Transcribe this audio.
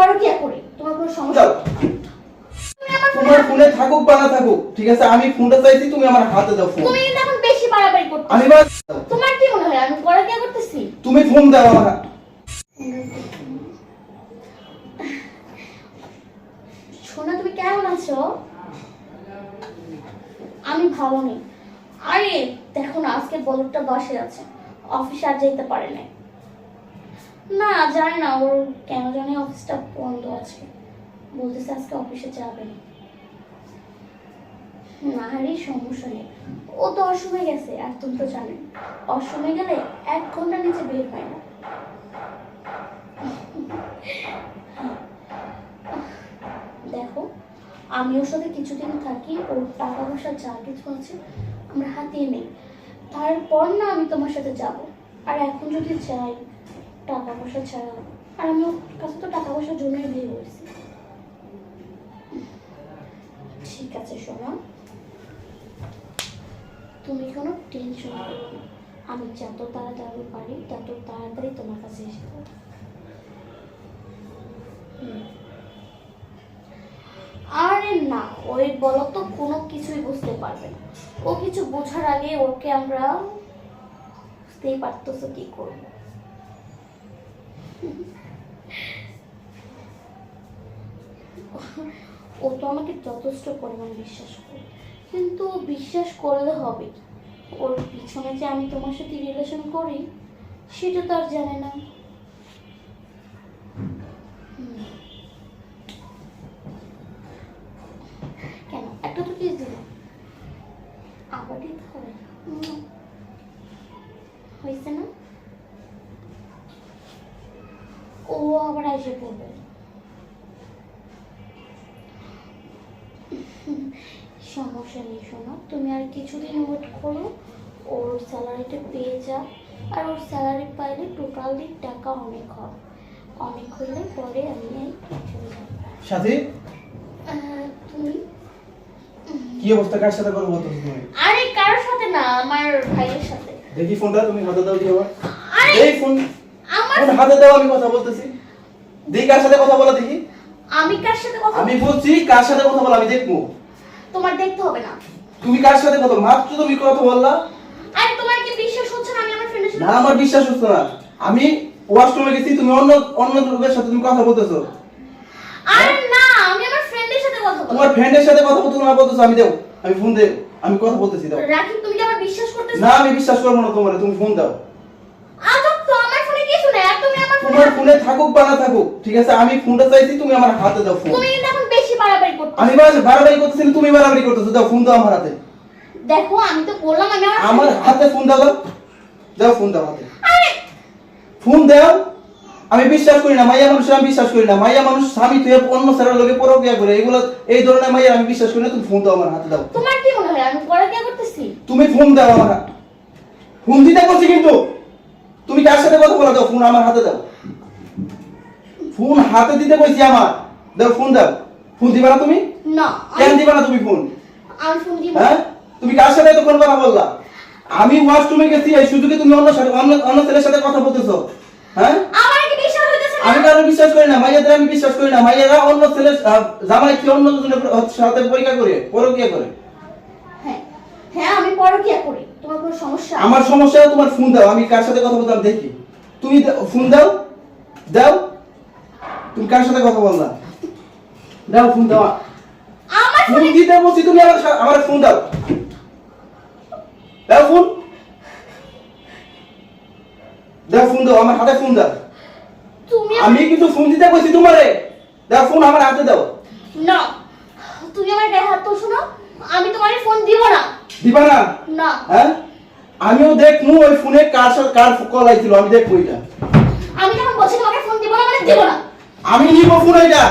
পরকিয়া করি? তোমার কোনো সমস্যা? তুমি তোমার ফোনে থাকুক বা না থাকুক ঠিক আছে? আমি ফোনটা চাইছি তুমি আমার হাতে দাও ফোন। তুমি কিন্তু এখন বেশি বাড়াবাড়ি করতে আমি বাস তোমার কি মনে হয়? আমি পরকিয়া করতেছি? তুমি ফোন দাও আমার। সোনা তুমি কেমন আছো? আমি ভালো নেই। আরে দেখো না আজকে বলরটা বাসে আছে। অফিসে আর যেতে পারে নাই। না, জানি না, ওর কেন জানি অফিসটা বন্ধ আছে। বলতেছে আজকে অফিসে যাবে না। না আরে সমস্যা নেই। ও তো অসময়ে গেছে আর তুমি তো জানেন অসময়ে গেলে এক ঘণ্টা নিচে বের হয় না। দেখো, আমি ওর সাথে কিছুদিন থাকি, ওর টাকা পয়সা যা কিছু আছে আমরা হাতিয়ে নেই। তারপর না আমি তোমার সাথে যাব। আর এখন যদি যাই টাকা পয়সা ছাড়া। আর আমি কাছে তো টাকা পয়সার জন্যই বিয়ে করেছি। ঠিক আছে শোনো তুমি কোনো টেনশন করো আমি যত তাড়াতাড়ি পারি, তত তাড়াতাড়ি তোমার কাছে এসে আরে না, ওই বলো তো কোনো কিছুই বুঝতে পারবে না। ও কিছু বোঝার আগে ওকে আমরা বুঝতেই পারতো কি করব। ও তো আমাকে যথেষ্ট পরিমাণ বিশ্বাস করে। কিন্তু বিশ্বাস করলে হবে? ওর পিছনে যে আমি তোমার সাথে রিলেশন করি, সেটা তো আর জানে না। কেন? একটা তো কিস দিল আবার দিতে হবে? হয়েছে না? ও আবার এসে পড়বে। সমস্যা নেই শোনো তুমি আর কিছুদিন ওয়েট করো ওর স্যালারিটা পেয়ে যা আর ওর স্যালারি পাইলে টোটালি টাকা অনেক হয়। অনেক হইলে পরে আমি সাথী? তুমি? কি অবস্থা? কার সাথে বলতেছো তুমি? আরে কারোর সাথে না আমার ভাইয়ের সাথে। দেখি ফোনটা তুমি হাতে দাও আমার আরে! এই ফোন আমার হাতে দাও আমি কথা বলতেছি? দেখি কার সাথে কথা বলা দেখি। আমি কার সাথে কথা আমি বলছি কার সাথে কথা বলা আমি দেখব। তোমার দেখতে হবে না। তুমি কার সাথে কথা মাত্র তুমি কথা বললা। আরে তোমার কি বিশ্বাস হচ্ছে না আমি আমার ফ্রেন্ডের না আমার বিশ্বাস হচ্ছে না। আমি ওয়াশরুমে গেছি তুমি অন্য অন্য লোকের সাথে তুমি কথা বলতেছো। আরে না আমি আমার ফ্রেন্ডের সাথে কথা বলছি। তোমার ফ্রেন্ডের সাথে কথা বলতেছো না বলতেছো আমি দেও আমি ফোন দে আমি কথা বলতেছি দাও। রাখি তুমি কি আমার বিশ্বাস করতেছো? না আমি বিশ্বাস করব না তোমার তুমি ফোন দাও। আজব তো আমার ফোনে কিছু নেই আর তুমি আমার তোমার ফোনে থাকুক বা না থাকুক ঠিক আছে? আমি ফোনটা চাইছি তুমি আমার হাতে দাও ফোন। তুমি কিন্তু এখন বেশি বাড়াবাড়ি করতে আমি বাড়াবাড়ি করতেছি তুমি বাড়াবাড়ি করতেছো। দাও ফোন দাও আমার হাতে। দেখো আমি তো বললাম আমি আমার হাতে ফোন দাও দাও। ফোন দাও হাতে। ফোন দাও। আমি বিশ্বাস করি না মাইয়া মানুষের আমি বিশ্বাস করি না। মাইয়া মানুষ স্বামী তুই অন্য ছেলের লোকে পরকিয়া করে এগুলো এই ধরনের মাইয়া আমি বিশ্বাস করি না তুমি ফোন দাও আমার হাতে দাও। তোমার কি মনে হয় আমি পড়াশোনা করতেছি? তুমি ফোন দাও আমার ফোন দিতে বলছি কিন্তু। কার সাথে কথা বলা দাও ফোন আমার হাতে দাও। ফোন হাতে দিতে কইছি আমার। দাও ফোন দাও। ফোন দিবা না তুমি? না কেন দিবা না তুমি ফোন? আমি ফোন দিব। হ্যাঁ? তুমি কার সাথে এতক্ষণ কথা বললা? আমি ওয়াশরুমে গেছি এই সুযোগে তুমি অন্য সাথে অন্য অন্য ছেলের সাথে কথা বলতেছো? হ্যাঁ? আমার কি বিশ্বাস হইতেছে না? আমি কারও বিশ্বাস করি না মাইয়াদের আমি বিশ্বাস করি না। মাইয়ারা অন্য ছেলের জামাই কি অন্য জনের সাথে পরীক্ষা করে? পরকিয়া করে? হ্যাঁ আমি পরকিয়া করি। তোমার কোনো সমস্যা? আমার সমস্যা তোমার ফোন দাও আমি কার সাথে কথা বলতাম দেখি। তুমি ফোন দাও দাও। তুমি কার সাথে কথা বললা? দাও ফোন দাও। আমার ফোন দিতে বলছি তুমি আমার আমার ফোন দাও। দাও ফোন। দাও ফোন দাও আমার হাতে ফোন দাও। তুমি আমি কিন্তু ফোন দিতে বলছি তোমারে। দাও ফোন আমার হাতে দাও। না তুমি আমার গায়ে হাত তো শোনো। আমি তোমারে ফোন দিব না। দিবা না? না। হ্যাঁ? আমিও দেখব ওই ফোনে কার কার কল আইছিল আমি দেখ এটা। আমি যখন বলছি তোমাকে ফোন দিব না মানে দিব না। আমি নিব ফোন এটা।